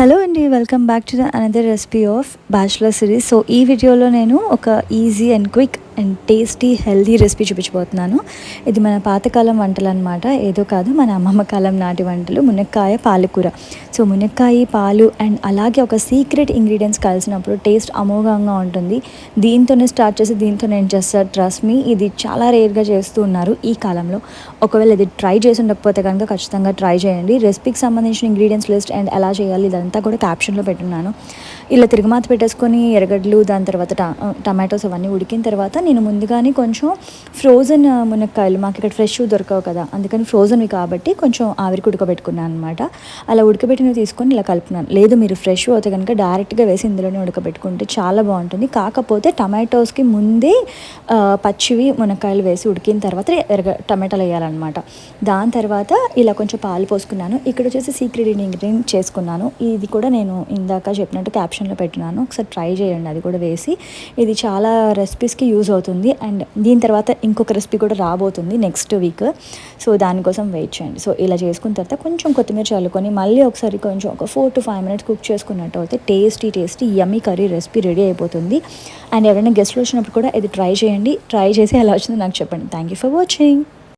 Hello అండి welcome back to the another recipe of bachelor series so ఈ వీడియోలో నేను ఒక easy and quick and tasty healthy recipe చూపించబోతున్నాను. ఇది మన పాతకాలం వంటలు అనమాట ఏదో కాదు మన అమ్మమ్మ కాలం నాటి వంటలు. మునక్కాయ పాలకూర. సో మునక్కాయ పాలు అండ్ అలాగే ఒక సీక్రెట్ ఇంగ్రీడియంట్స్ కలిసినప్పుడు టేస్ట్ అమోఘంగా ఉంటుంది. దీంతోనే స్టార్ట్ చేసి దీంతో నేను చేస్తా ట్రస్ట్ మీ ఇది చాలా రేర్గా చేస్తూ ఉన్నారు ఈ కాలంలో. ఒకవేళ ఇది ట్రై చేసి ఉండకపోతే కనుక ఖచ్చితంగా ట్రై చేయండి. రెసిపీకి సంబంధించిన ఇంగ్రీడియంట్స్ లిస్ట్ అండ్ ఎలా చేయాలి ఇదంతా కూడా క్యాప్షన్లో పెట్టున్నాను. ఇలా తిరుగుమాత పెట్టేసుకొని ఎర్రగడ్డలు దాని తర్వాత టమాటోస్ అవన్నీ ఉడికిన తర్వాత నేను ముందుగానే కొంచెం ఫ్రోజన్ మునక్కాయలు మాకు ఇక్కడ ఫ్రెష్ దొరకవు కదా అందుకని ఫ్రోజన్వి కాబట్టి కొంచెం ఆవిరికి ఉడకబెట్టుకున్నాను అనమాట అలా ఉడకబెట్టినవి తీసుకొని ఇలా కలుపుతున్నాను. లేదు మీరు ఫ్రెష్ అయితే కనుక డైరెక్ట్గా వేసి ఇందులోనే ఉడకబెట్టుకుంటే చాలా బాగుంటుంది. కాకపోతే టమాటోస్కి ముందే పచ్చివి మునక్కాయలు వేసి ఉడికిన తర్వాత ఎరగ టమాటాలు వేయాలన్నమాట. దాని తర్వాత ఇలా కొంచెం పాలు పోసుకున్నాను. ఇక్కడ వచ్చేసి సీక్రెట్ ఇంగ్రీడియంట్ చేసుకున్నాను. ఇది కూడా నేను ఇందాక చెప్పినట్టు క్యాప్షన్లో పెట్టినాను. ఒకసారి ట్రై చేయండి అది కూడా వేసి. ఇది చాలా రెసిపీస్కి యూజ్ అవుతుంది. అండ్ దీని తర్వాత ఇంకొక రెసిపీ కూడా రాబోతుంది నెక్స్ట్ వీక్. సో దానికోసం వెయిట్ చేయండి. సో ఇలా చేసుకున్న తర్వాత కొంచెం కొత్తిమీర చల్లుకొని మళ్ళీ ఒకసారి కొంచెం ఒక four to five minutes cook చేసుకున్నట్టు అయితే tasty tasty yummy curry recipe ready అయిపోతుంది. అండ్ ఎవరైనా గెస్ట్లు వచ్చినప్పుడు కూడా ఇది ట్రై చేయండి. ట్రై చేసి ఎలా వచ్చిందో నాకు చెప్పండి. Thank you for watching.